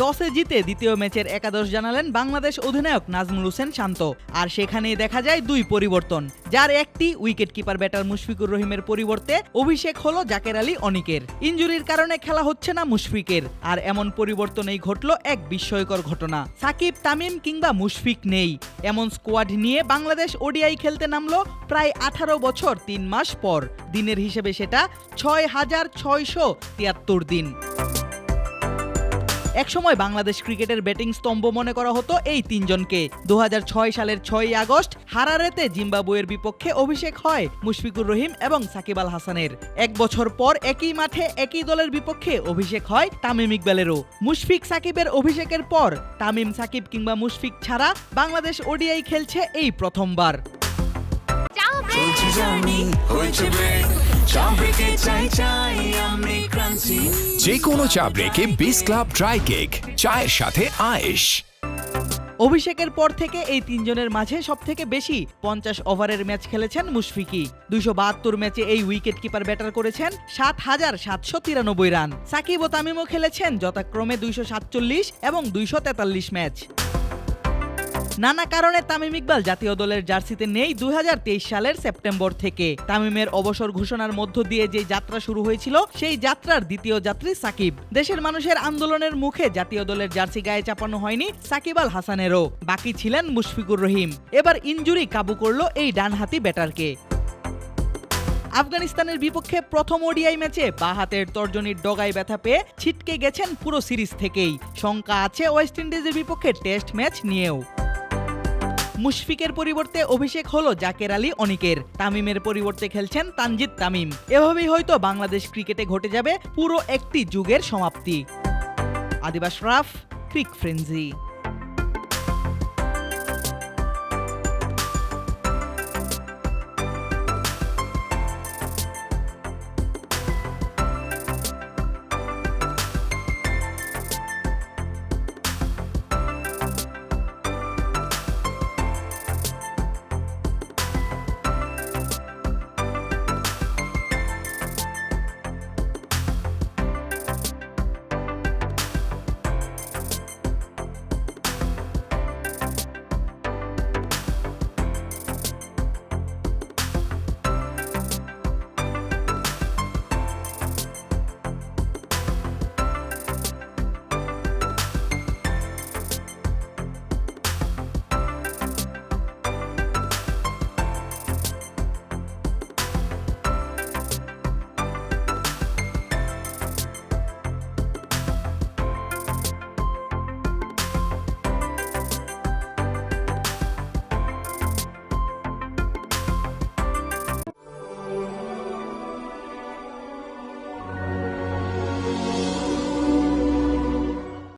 টসে জিতে দ্বিতীয় ম্যাচের একাদশ জানালেন বাংলাদেশ অধিনায়ক নাজমুল হোসেন শান্ত। আর সেখানেই দেখা যায় দুই পরিবর্তন, যার একটি উইকেট কিপার ব্যাটার মুশফিকুর রহিমের পরিবর্তে অভিষেক হলো জাকের আলী অনিকের। ইঞ্জুরির কারণে খেলা হচ্ছে না মুশফিকের, আর এমন পরিবর্তনেই ঘটল এক বিস্ময়কর ঘটনা। সাকিব, তামিম কিংবা মুশফিক নেই। এমন স্কোয়াড নিয়ে বাংলাদেশ ওডিআই খেলতে নামলো প্রায় আঠারো বছর তিন মাস পর। দিনের হিসেবে সেটা ছয় হাজার ছয়শো তিয়াত্তর দিন। একসময় বাংলাদেশ ক্রিকেটের ব্যাটিং স্তম্ভ মনে করা হতো এই তিনজনকে। দু হাজার ছয় সালের ছয়ই আগস্ট হারারেতে জিম্বাবুয়ের বিপক্ষে অভিষেক হয় মুশফিকুর রহিম এবং সাকিব আল হাসানের। এক বছর পর একই মাঠে একই দলের বিপক্ষে অভিষেক হয় তামিম ইকবালেরও। মুশফিক সাকিবের অভিষেকের পর তামিম সাকিব কিংবা মুশফিক ছাড়া বাংলাদেশ ওডিআই খেলছে এই প্রথমবার। যে কোনো চা ব্রেকে বিস ক্লাব ড্রাই কেক চায়ের সাথে আয়েশ। অভিষেকের পর থেকে এই তিনজনের মাঝে সব থেকে বেশি পঞ্চাশ ওভারের ম্যাচ খেলেছেন মুশফিকি দুইশো বাহাত্তর ম্যাচে এই উইকেট কিপার ব্যাটার করেছেন সাত হাজার সাতশো তিরানব্বই রান। সাকিব ও তামিমও খেলেছেন যথাক্রমে দুইশো সাতচল্লিশ এবং দুইশো তেতাল্লিশ ম্যাচ। নানা কারণে তামিম ইকবাল জাতীয় দলের জার্সিতে নেই দু হাজার তেইশ সালের সেপ্টেম্বর থেকে। তামিমের অবসর ঘোষণার মধ্য দিয়ে যে যাত্রা শুরু হয়েছিল, সেই যাত্রার দ্বিতীয় যাত্রী সাকিব। দেশের মানুষের আন্দোলনের মুখে জাতীয় দলের জার্সি গায়ে চাপানো হয়নি সাকিব আল হাসানেরও। বাকি ছিলেন মুশফিকুর রহিম। এবার ইনজুরি কাবু করল এই ডানহাতি ব্যাটারকে। আফগানিস্তানের বিপক্ষে প্রথম ওডিআই ম্যাচে বাঁ হাতের তর্জনীর ডগায় ব্যথা পেয়ে ছিটকে গেছেন পুরো সিরিজ থেকেই। শঙ্কা আছে ওয়েস্ট ইন্ডিজের বিপক্ষে টেস্ট ম্যাচ নিয়েও। মুশফিকের পরিবর্তে অভিষেক হলো জাকের আলী অনিকের। তামিমের পরিবর্তে খেলছেন তানজিদ তামিম। এভাবেই হয়তো বাংলাদেশ ক্রিকেটে ঘটে যাবে পুরো একটি যুগের সমাপ্তি। আদিবাস রাফ, ক্রিক ফ্রেন্সি।